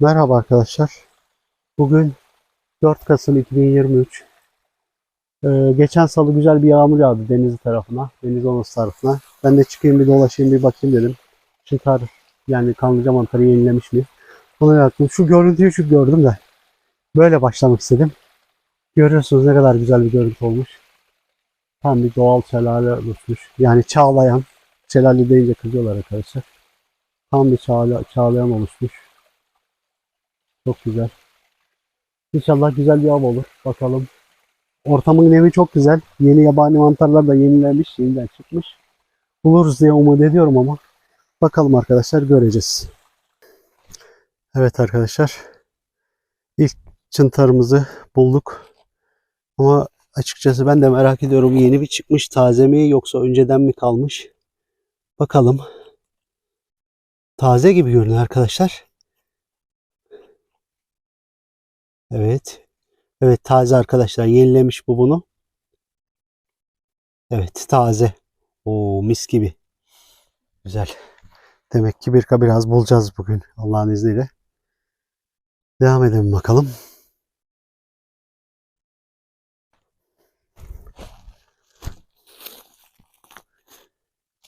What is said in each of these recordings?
Merhaba arkadaşlar. Bugün 4 Kasım 2023. Ee, geçen salı güzel bir yağmur yağdı deniz tarafına, deniz ovası tarafına. Ben de çıkayım bir dolaşayım bir bakayım dedim. Çıkar yani kanlıca mantarı yenilemiş mi? Ona yaktım. Şu görüntüyü şu gördüm de böyle başlamak istedim. Görüyorsunuz ne kadar güzel bir görüntü olmuş. Tam bir doğal şelale oluşmuş. Yani çağlayan. Şelale deyince kızıyorlar arkadaşlar. Tam bir çağla, çağlayan oluşmuş. Çok güzel. İnşallah güzel bir av olur. Bakalım. Ortamın nemi çok güzel. Yeni yabani mantarlar da yenilenmiş, yeniden çıkmış. Buluruz diye umut ediyorum ama bakalım arkadaşlar göreceğiz. Evet arkadaşlar. İlk çıntarımızı bulduk. Ama açıkçası ben de merak ediyorum yeni bir çıkmış taze mi yoksa önceden mi kalmış? Bakalım. Taze gibi görünüyor arkadaşlar. Evet. Evet taze arkadaşlar. Yenilemiş bu bunu. Evet taze. Oo mis gibi. Güzel. Demek ki bir biraz bulacağız bugün Allah'ın izniyle. Devam edelim bakalım.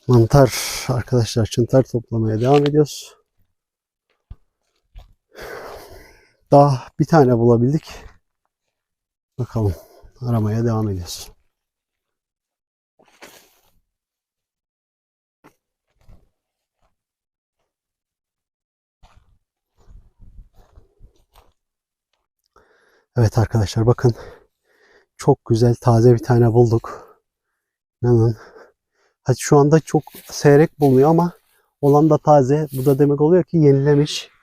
Mantar arkadaşlar çıntar toplamaya devam ediyoruz. Daha bir tane bulabildik. Bakalım. Aramaya devam ediyoruz. Evet arkadaşlar bakın. Çok güzel taze bir tane bulduk. İnanın. Hadi şu anda çok seyrek bulunuyor ama olan da taze. Bu da demek oluyor ki yenilemiş.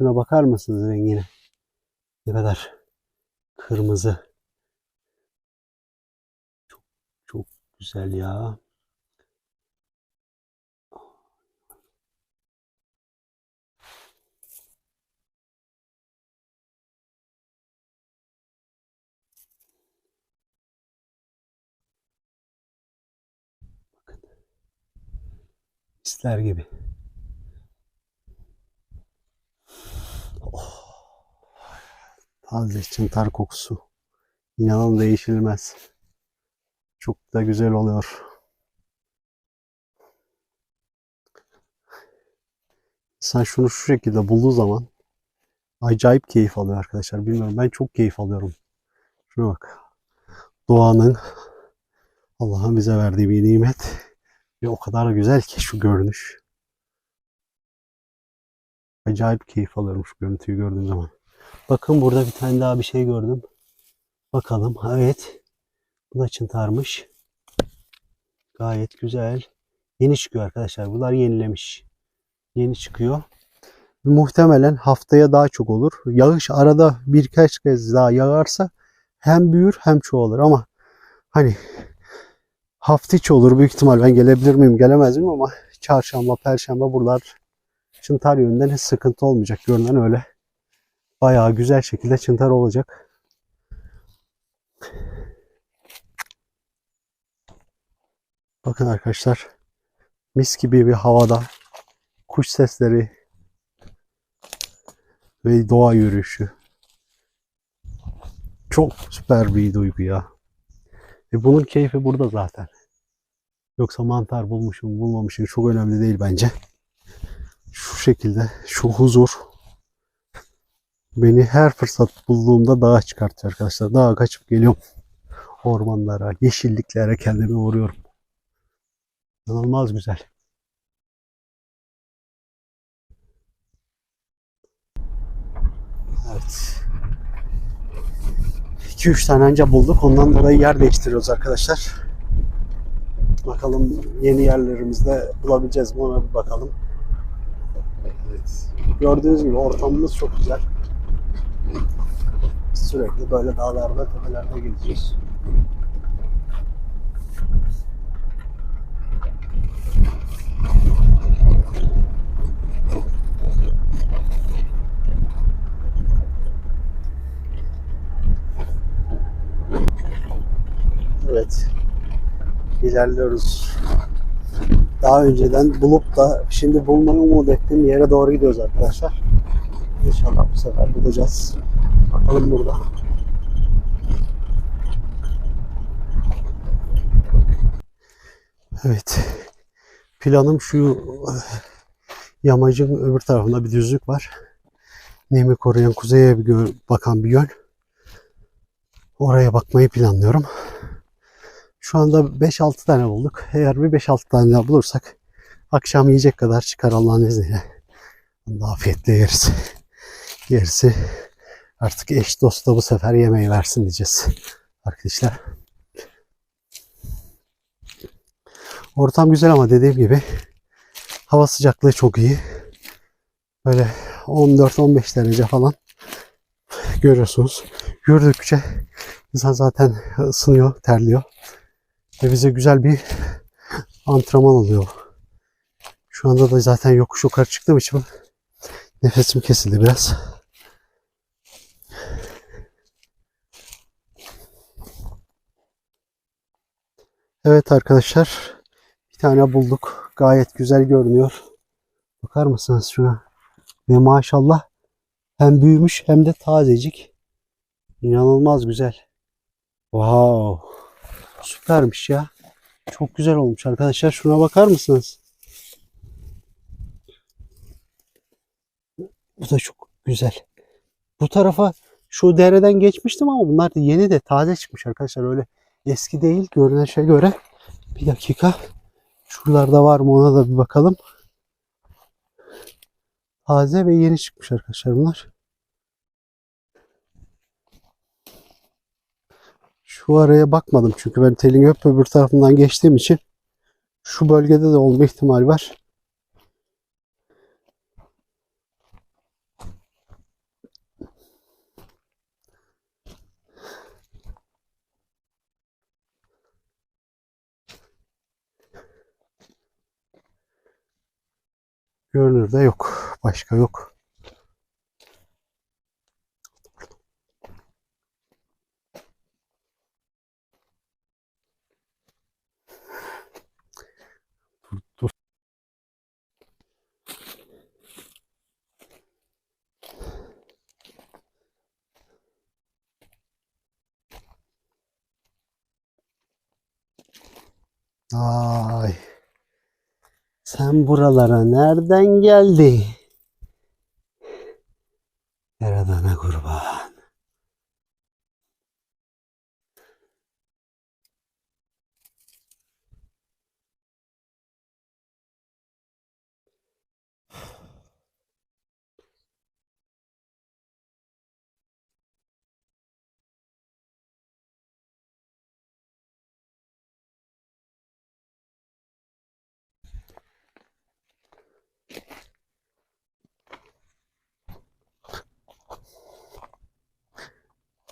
Şuna bakar mısınız rengine? Ne kadar kırmızı. Çok çok güzel ya. Bakın. Misler gibi. Taze çıntar kokusu. İnanın değişilmez. Çok da güzel oluyor. Sen şunu şu şekilde bulduğu zaman acayip keyif alıyor arkadaşlar. Bilmiyorum ben çok keyif alıyorum. Şuna bak. Doğanın Allah'ın bize verdiği bir nimet. Ve o kadar güzel ki şu görünüş. Acayip keyif alıyorum şu görüntüyü gördüğüm zaman. Bakın burada bir tane daha bir şey gördüm. Bakalım. Evet. Bu da çıntarmış. Gayet güzel. Yeni çıkıyor arkadaşlar. Bunlar yenilemiş. Yeni çıkıyor. Muhtemelen haftaya daha çok olur. Yağış arada birkaç kez daha yağarsa hem büyür hem çoğalır ama hani hafta içi olur büyük ihtimal ben gelebilir miyim gelemez miyim ama çarşamba perşembe buralar çıntar yönünden hiç sıkıntı olmayacak görünen öyle bayağı güzel şekilde çıntar olacak. Bakın arkadaşlar mis gibi bir havada kuş sesleri ve doğa yürüyüşü. Çok süper bir duygu ya. Ve bunun keyfi burada zaten. Yoksa mantar bulmuşum bulmamışım çok önemli değil bence. Şu şekilde şu huzur beni her fırsat bulduğumda dağa çıkartıyor arkadaşlar. Dağa kaçıp geliyorum. Ormanlara, yeşilliklere kendimi vuruyorum. İnanılmaz güzel. Evet. 2-3 tane önce bulduk. Ondan dolayı yer değiştiriyoruz arkadaşlar. Bakalım yeni yerlerimizde bulabileceğiz mi ona bir bakalım. Evet. Gördüğünüz gibi ortamımız çok güzel. Sürekli böyle dağlarda, tepelerde geziyoruz. Evet. İlerliyoruz. Daha önceden bulup da şimdi bulmayı umut ettiğim yere doğru gidiyoruz arkadaşlar. İnşallah bu sefer bulacağız. Bakalım burada. Evet. Planım şu yamacın öbür tarafında bir düzlük var. Nemi koruyan kuzeye bir bakan bir yön. Oraya bakmayı planlıyorum. Şu anda 5-6 tane bulduk. Eğer bir 5-6 tane daha bulursak akşam yiyecek kadar çıkar Allah'ın izniyle. Afiyetle yeriz. Gerisi artık eş dost da bu sefer yemeği versin diyeceğiz arkadaşlar. Ortam güzel ama dediğim gibi hava sıcaklığı çok iyi. Böyle 14-15 derece falan görüyorsunuz. Yürüdükçe insan zaten ısınıyor, terliyor. Ve bize güzel bir antrenman oluyor. Şu anda da zaten yokuş yukarı çıktığım için nefesim kesildi biraz. Evet arkadaşlar bir tane bulduk. Gayet güzel görünüyor. Bakar mısınız şuna? Ve maşallah hem büyümüş hem de tazecik. İnanılmaz güzel. Wow. Süpermiş ya. Çok güzel olmuş arkadaşlar. Şuna bakar mısınız? Bu da çok güzel. Bu tarafa şu dereden geçmiştim ama bunlar da yeni de taze çıkmış arkadaşlar. Öyle eski değil görünüşe göre. Bir dakika. Şuralarda var mı ona da bir bakalım. Taze ve yeni çıkmış arkadaşlar bunlar. Şu araya bakmadım çünkü ben telin hep öbür tarafından geçtiğim için şu bölgede de olma ihtimali var. Görünürde yok. Başka yok. Ay. Sen buralara nereden geldin?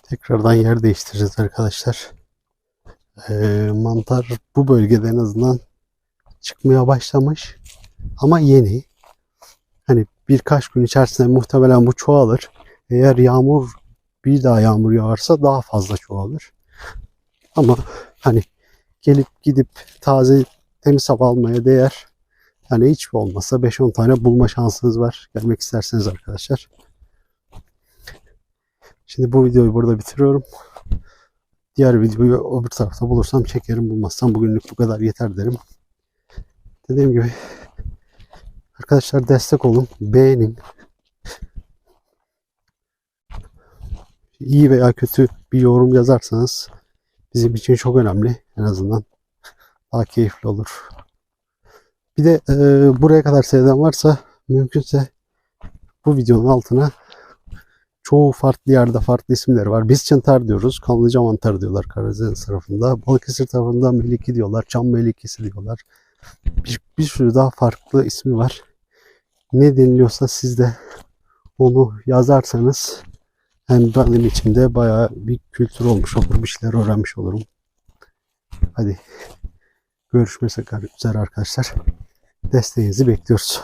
Tekrardan yer değiştireceğiz arkadaşlar. Ee, mantar bu bölgede en azından çıkmaya başlamış. Ama yeni. Hani birkaç gün içerisinde muhtemelen bu çoğalır. Eğer yağmur bir daha yağmur yağarsa daha fazla çoğalır. Ama hani gelip gidip taze temiz hava almaya değer. Yani hiç olmasa 5-10 tane bulma şansınız var. Gelmek isterseniz arkadaşlar. Şimdi bu videoyu burada bitiriyorum. Diğer videoyu öbür tarafta bulursam çekerim. Bulmazsam bugünlük bu kadar yeter derim. Dediğim gibi arkadaşlar destek olun. Beğenin. İyi veya kötü bir yorum yazarsanız bizim için çok önemli. En azından daha keyifli olur. Bir de e, buraya kadar seyreden varsa mümkünse bu videonun altına çoğu farklı yerde farklı isimleri var. Biz çıntar diyoruz. Kanlıca mantar diyorlar Karadeniz tarafında. Balıkesir tarafında meliki diyorlar. Çam melikisi diyorlar. Bir, bir sürü daha farklı ismi var. Ne deniliyorsa siz de onu yazarsanız hem benim için de bayağı bir kültür olmuş olur. Bir şeyler öğrenmiş olurum. Hadi görüşmek üzere arkadaşlar. Desteğinizi bekliyoruz.